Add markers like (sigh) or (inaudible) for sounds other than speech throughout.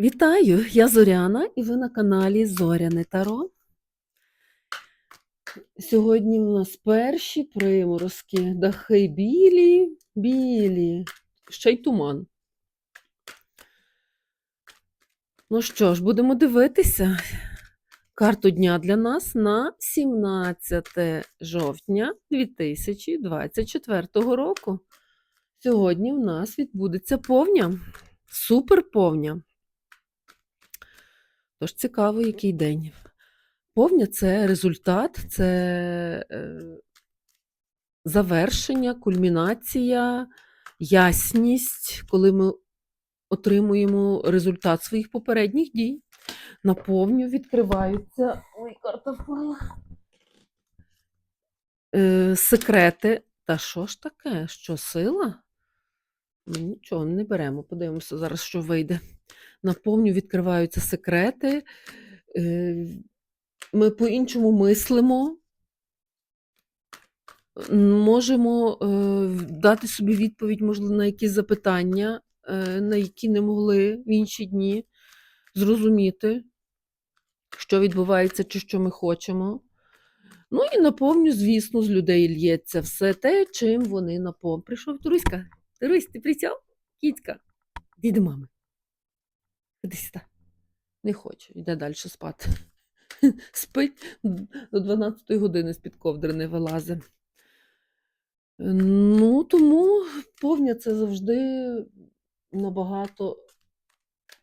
Вітаю! Я Зоряна і ви на каналі Зоряне Таро. Сьогодні у нас перші приморозки, дахи білі, білі, ще й туман. Ну що ж, будемо дивитися карту дня для нас на 17 жовтня 2024 року. Сьогодні у нас відбудеться повня, суперповня. Тож цікаво, який день. Повня це результат, це е, завершення, кульмінація, ясність, коли ми отримуємо результат своїх попередніх дій. На повню відкриваються. Ой, карта впала. Е, секрети. Та що ж таке? Що сила? Ми нічого не беремо. Подивимося зараз, що вийде. На повню відкриваються секрети. Е, Ми по-іншому мислимо, можемо е, дати собі відповідь, можливо, на якісь запитання, е, на які не могли в інші дні зрозуміти, що відбувається чи що ми хочемо. Ну і наповню, звісно, з людей лється все те, чим вони наповнюють. Прийшов Туруська. Турусь, ти прийшов? Кіцька. Іди до мами. Іди сюди. Не хоче, йде далі спати. (laughs) Спить до 12 години з-під ковдри не вилазить. Ну, тому повня це завжди набагато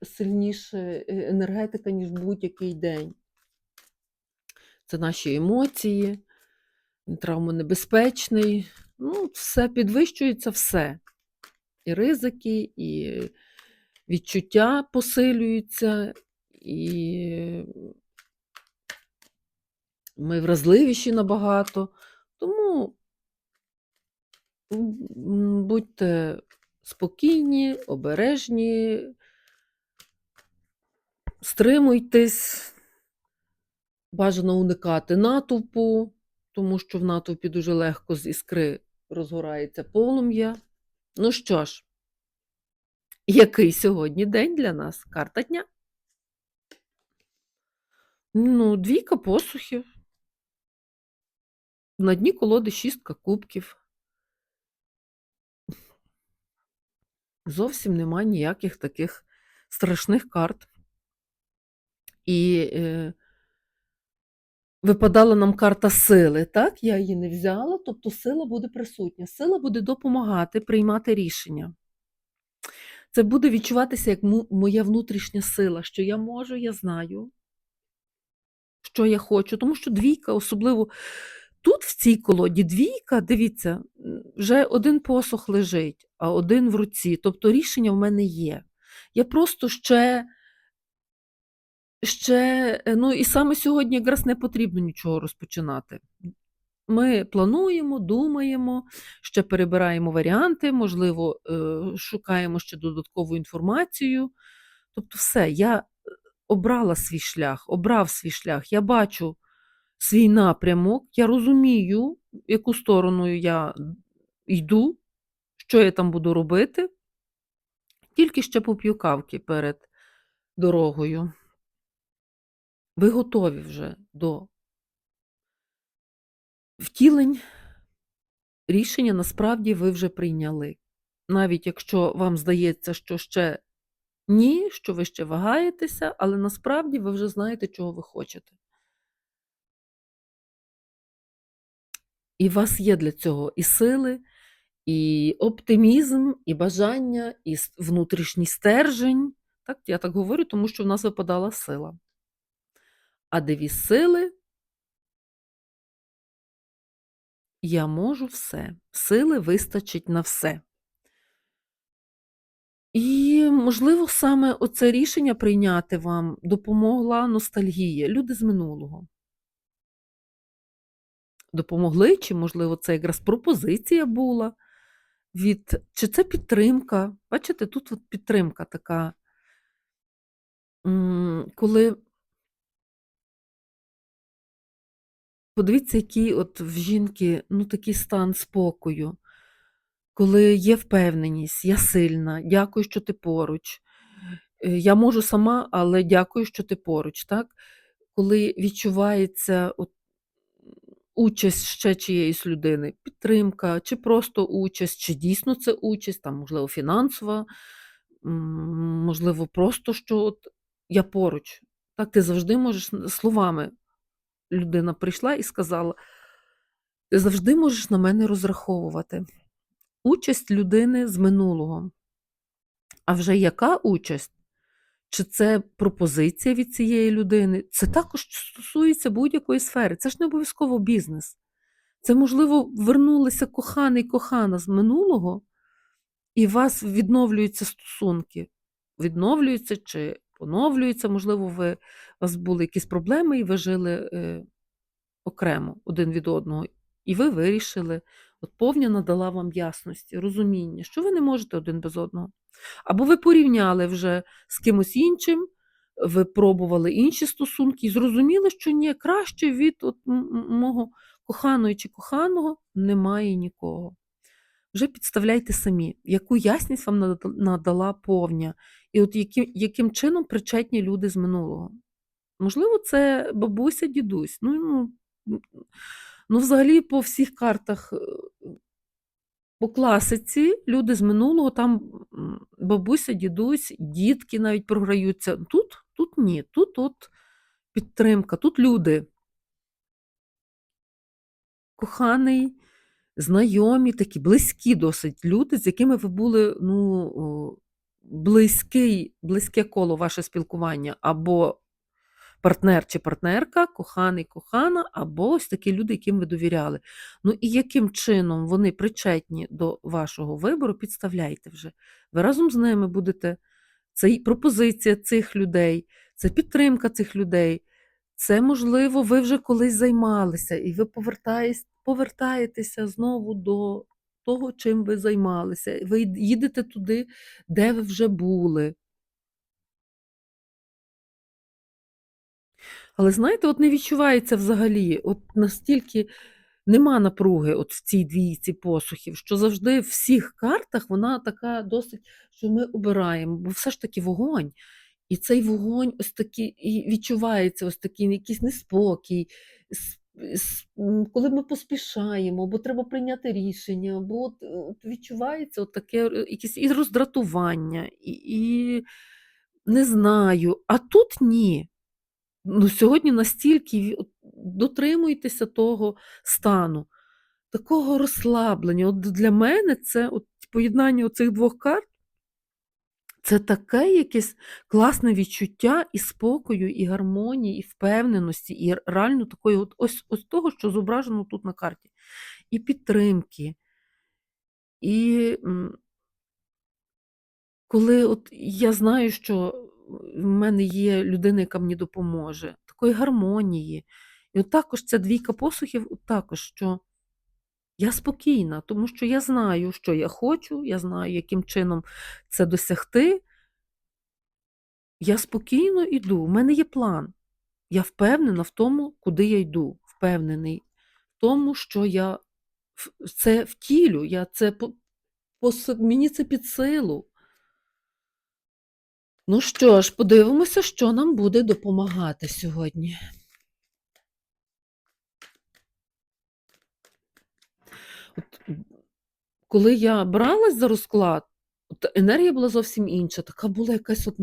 сильніша енергетика, ніж будь-який день. Це наші емоції, травмонебезпечний. Ну, все підвищується все. І ризики, і відчуття посилюються, і ми вразливіші набагато. Тому будьте спокійні, обережні, стримуйтесь, бажано уникати натовпу, тому що в натовпі дуже легко з іскри розгорається полум'я. Ну що ж, який сьогодні день для нас? Карта дня. Ну, двійка посухів. На дні колоди шістка кубків. Зовсім нема ніяких таких страшних карт. І е, випадала нам карта сили, так? Я її не взяла, тобто сила буде присутня. Сила буде допомагати приймати рішення. Це буде відчуватися як моя внутрішня сила, що я можу, я знаю, що я хочу. Тому що двійка, особливо тут, в цій колоді, двійка, дивіться, вже один посох лежить, а один в руці. Тобто рішення в мене є. Я просто ще, ще, е, ну і саме сьогодні якраз не потрібно нічого розпочинати. Ми плануємо, думаємо, ще перебираємо варіанти, можливо, е, шукаємо ще додаткову інформацію. Тобто, все, я обрала свій шлях, обрав свій шлях, я бачу свій напрямок, я розумію, яку сторону я йду, що я там буду робити. Тільки ще поп'ю кавки перед дорогою. Ви готові вже до втілень. Рішення насправді ви вже прийняли. Навіть якщо вам здається, що ще ні, що ви ще вагаєтеся, але насправді ви вже знаєте, чого ви хочете. І у вас є для цього і сили, і оптимізм, і бажання, і внутрішній стержень. Так, я так говорю, тому що в нас випадала сила. А девіз сили я можу все. Сили вистачить на все. І, можливо, саме оце рішення прийняти вам допомогла ностальгія, люди з минулого. Допомогли, чи, можливо, це якраз пропозиція була від, чи це підтримка. Бачите, тут от підтримка така, коли подивіться, який от в жінки ну, такий стан спокою, коли є впевненість, я сильна, дякую, що ти поруч. Е, я можу сама, але дякую, що ти поруч, так? Коли відчувається от, участь ще чиєїсь людини, підтримка, чи просто участь, чи дійсно це участь, там, можливо, фінансова, можливо, просто що от я поруч. Так, ти завжди можеш словами. Людина прийшла і сказала: ти завжди можеш на мене розраховувати. Участь людини з минулого. А вже яка участь? Чи це пропозиція від цієї людини? Це також стосується будь-якої сфери. Це ж не обов'язково бізнес. Це, можливо, вернулися коханий кохана з минулого, і у вас відновлюються стосунки. Відновлюються чи поновлюються, можливо, ви, у вас були якісь проблеми, і ви жили е, окремо один від одного. І ви вирішили, от повня надала вам ясності, розуміння, що ви не можете один без одного. Або ви порівняли вже з кимось іншим, ви пробували інші стосунки і зрозуміли, що ні, краще від от мого коханої чи коханого немає нікого. Вже підставляйте самі, яку ясність вам надала повня, і от яким, яким чином причетні люди з минулого. Можливо, це бабуся, дідусь. Ну, ну, ну взагалі по всіх картах е, по класиці люди з минулого, там бабуся, дідусь, дітки навіть програються. Тут, тут ні, тут от підтримка, тут люди. Коханий, знайомі, такі близькі досить люди, з якими ви були ну, близький, близьке коло ваше спілкування, або партнер чи партнерка, коханий, кохана, або ось такі люди, яким ви довіряли. Ну і яким чином вони причетні до вашого вибору, підставляйте вже. Ви разом з ними будете. Це і пропозиція цих людей, це підтримка цих людей. Це, можливо, ви вже колись займалися, і ви повертаєтесь, повертаєтеся знову до того, чим ви займалися. Ви їдете туди, де ви вже були. Але знаєте, от не відчувається взагалі, от настільки нема напруги от в цій двійці посухів, що завжди в всіх картах вона така досить, що ми обираємо, бо все ж таки вогонь. І цей вогонь ось такий, і відчувається ось такий якийсь неспокій, коли ми поспішаємо, бо треба прийняти рішення, бо от, от відчувається от таке е, якесь і роздратування, і, і не знаю. А тут ні. Ну, сьогодні настільки дотримуйтеся того стану, такого розслаблення. От для мене це от поєднання оцих двох карт це таке якесь класне відчуття і спокою, і гармонії, і впевненості, і реально такої от ось, ось того, що зображено тут на карті. І підтримки. І коли от я знаю, що в мене є людина, яка мені допоможе, такої гармонії. І от також ця двійка посухів, от також, що я спокійна, тому що я знаю, що я хочу, я знаю, яким чином це досягти. Я спокійно йду, у мене є план. Я впевнена в тому, куди я йду. Впевнений в тому, що я це втілю, я це по, по, мені це під силу. Ну що ж, подивимося, що нам буде допомагати сьогодні. От, коли я бралась за розклад, от енергія була зовсім інша, така була якась от,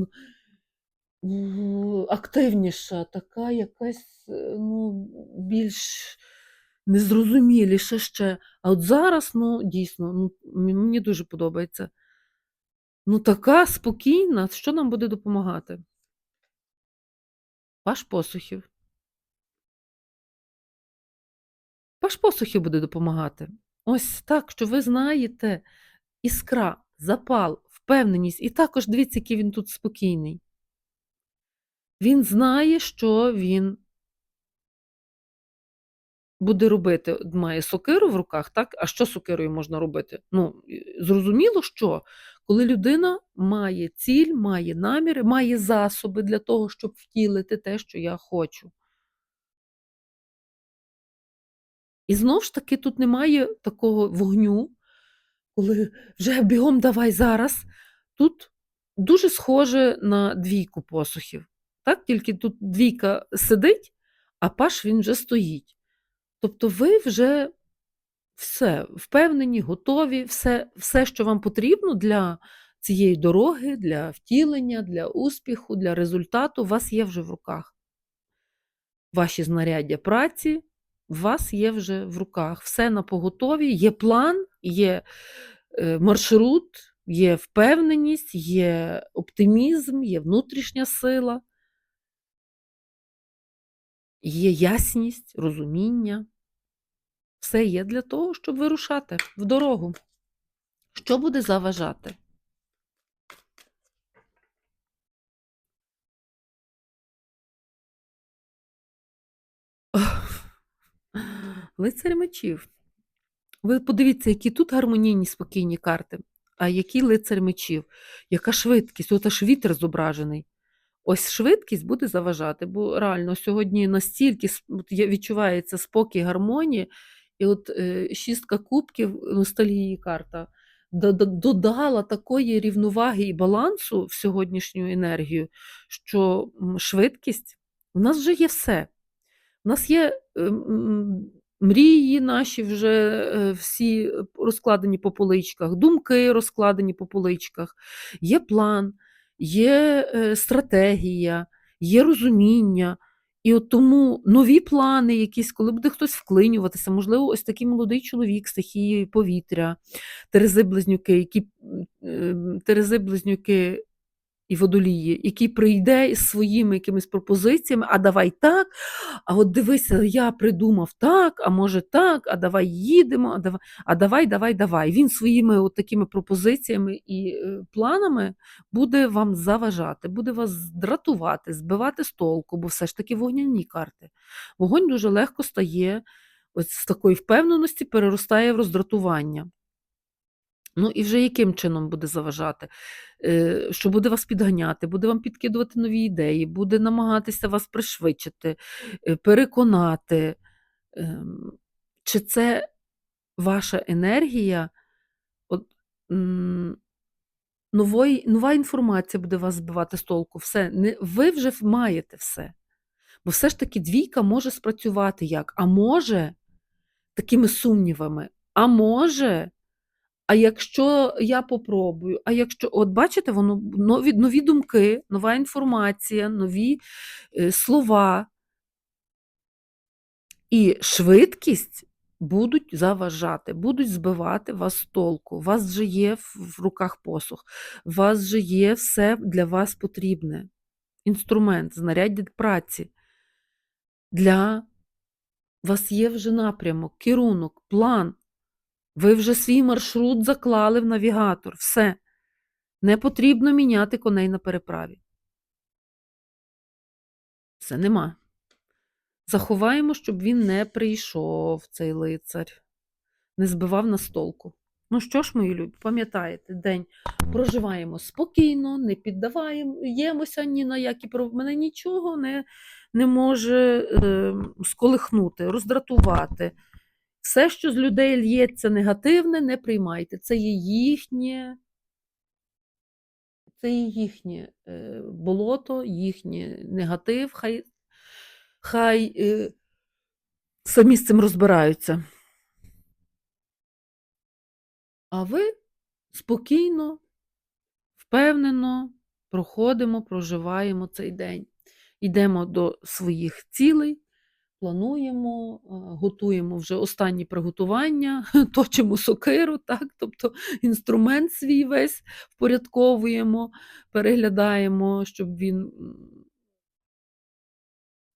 ну, активніша, така якась е, ну, більш незрозуміліша ще. А от зараз, ну, дійсно, ну, мені дуже подобається. Ну, така спокійна, що нам буде допомагати? Паш посухів. Паш посухів буде допомагати. Ось так, що ви знаєте, іскра, запал, впевненість. І також дивіться, який він тут спокійний. Він знає, що він буде робити. Має сокиру в руках, так? А що сокирою можна робити? Ну, зрозуміло, що коли людина має ціль, має наміри, має засоби для того, щоб втілити те, що я хочу. І знов ж таки тут немає такого вогню, коли вже (laughs) бігом давай зараз. Тут дуже схоже на двійку посухів. Так? Тільки тут двійка сидить, а паш він вже стоїть. Тобто ви вже все впевнені, готові, все, все, що вам потрібно для цієї дороги, для втілення, для успіху, для результату, у вас є вже в руках. Ваші знаряддя праці у вас є вже в руках. Все на поготові, є план, є е, маршрут, є впевненість, є оптимізм, є внутрішня сила, є ясність, розуміння. Все є для того, щоб вирушати в дорогу. Що буде заважати? Лицар мечів. Ви подивіться, які тут гармонійні, спокійні карти, а який лицар мечів, яка швидкість, от аж вітер зображений. Ось швидкість буде заважати, бо реально сьогодні настільки відчувається спокій, гармонія, і от е, шістка кубків на столі карта до- до- додала такої рівноваги і балансу в сьогоднішню енергію, що швидкість, у нас вже є все. У нас є е, м, мрії наші вже е, всі розкладені по поличках, думки розкладені по поличках, є план, є е, стратегія, є розуміння. І от тому нові плани, якісь, коли буде хтось вклинюватися, можливо, ось такий молодий чоловік стихії повітря, терези близнюки, які е, терези близнюки і водолії, який прийде із своїми якимись пропозиціями, а давай так, а от дивися, я придумав так, а може так, а давай їдемо, а давай, а давай, давай, давай. Він своїми от такими пропозиціями і е, планами буде вам заважати, буде вас дратувати, збивати з толку, бо все ж таки вогняні карти. Вогонь дуже легко стає ось з такої впевненості, переростає в роздратування. Ну і вже яким чином буде заважати? Е, Що буде вас підганяти, буде вам підкидувати нові ідеї, буде намагатися вас пришвидшити, е, переконати. Ем, Чи це ваша енергія? От, нової, нова інформація буде вас збивати з толку. Все, не, ви вже маєте все. Бо все ж таки двійка може спрацювати як? А може, такими сумнівами, а може. А якщо я попробую, а якщо, от бачите, воно нові, нові думки, нова інформація, нові е, слова і швидкість будуть заважати, будуть збивати вас з толку. У вас вже є в, руках посух, у вас вже є все для вас потрібне. Інструмент, знаряддя праці. Для вас є вже напрямок, керунок, план. Ви вже свій маршрут заклали в навігатор. Все. Не потрібно міняти коней на переправі. Все нема. Заховаємо, щоб він не прийшов, цей лицар, не збивав нас з толку. Ну що ж, мої любі, пам'ятаєте, день проживаємо спокійно, не піддаваємося ні на які Мене нічого не, не може е, сколихнути, роздратувати. Все, що з людей л'ється негативне, не приймайте. Це є їхнє, це є їхнє е, болото, їхнє негатив. Хай, хай е, самі з цим розбираються. А ви спокійно, впевнено проходимо, проживаємо цей день. Йдемо до своїх цілей, плануємо, готуємо вже останні приготування, (laughs) точимо сокиру, так? тобто інструмент свій весь впорядковуємо, переглядаємо, щоб він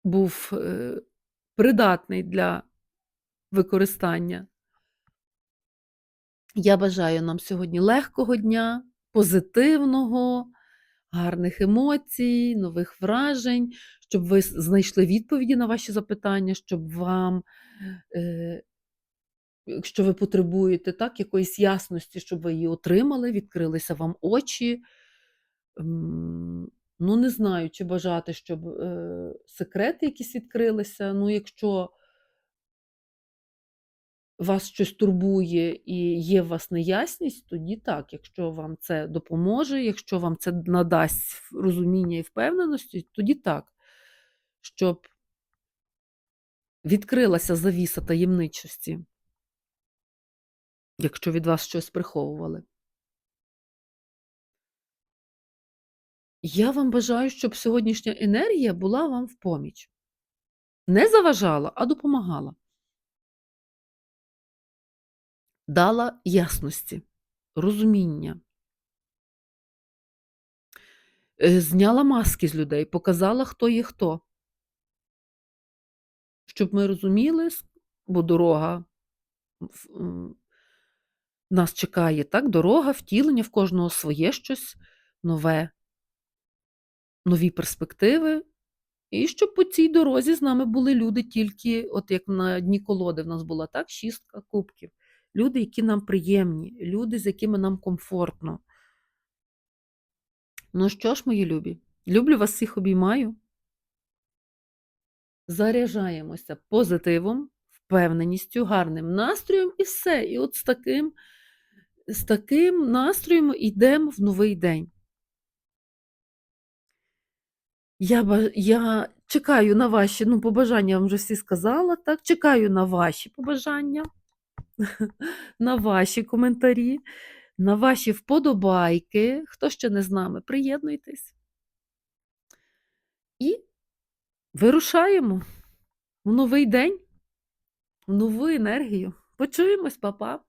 був е, придатний для використання. Я бажаю нам сьогодні легкого дня, позитивного, гарних емоцій, нових вражень, щоб ви знайшли відповіді на ваші запитання, щоб вам, е, якщо ви потребуєте так, якоїсь ясності, щоб ви її отримали, відкрилися вам очі. Ну, не знаю, чи бажати, щоб е, секрети якісь відкрилися. Ну, якщо вас щось турбує і є в вас неясність, тоді так. Якщо вам це допоможе, якщо вам це надасть розуміння і впевненості, тоді так. Щоб відкрилася завіса таємничості, якщо від вас щось приховували. Я вам бажаю, щоб сьогоднішня енергія була вам в поміч. Не заважала, а допомагала. Дала ясності, розуміння. Е, Зняла маски з людей, показала, хто є хто. Щоб ми розуміли, бо дорога нас чекає, так? Дорога, втілення в кожного своє щось нове, нові перспективи. І щоб по цій дорозі з нами були люди тільки, от як на дні колоди в нас була так, шістка кубків. Люди, які нам приємні, люди, з якими нам комфортно. Ну що ж, мої любі, люблю вас всіх обіймаю. Заряджаємося позитивом, впевненістю, гарним настроєм і все. І от з таким, з таким настроєм йдемо в новий день. Я, я чекаю на ваші, ну, побажання я вам вже всі сказала, так? Чекаю на ваші побажання, (laughs) на ваші коментарі, на ваші вподобайки. Хто ще не з нами, приєднуйтесь. І вирушаємо у новий день, в нову енергію. Почуємось, па-па!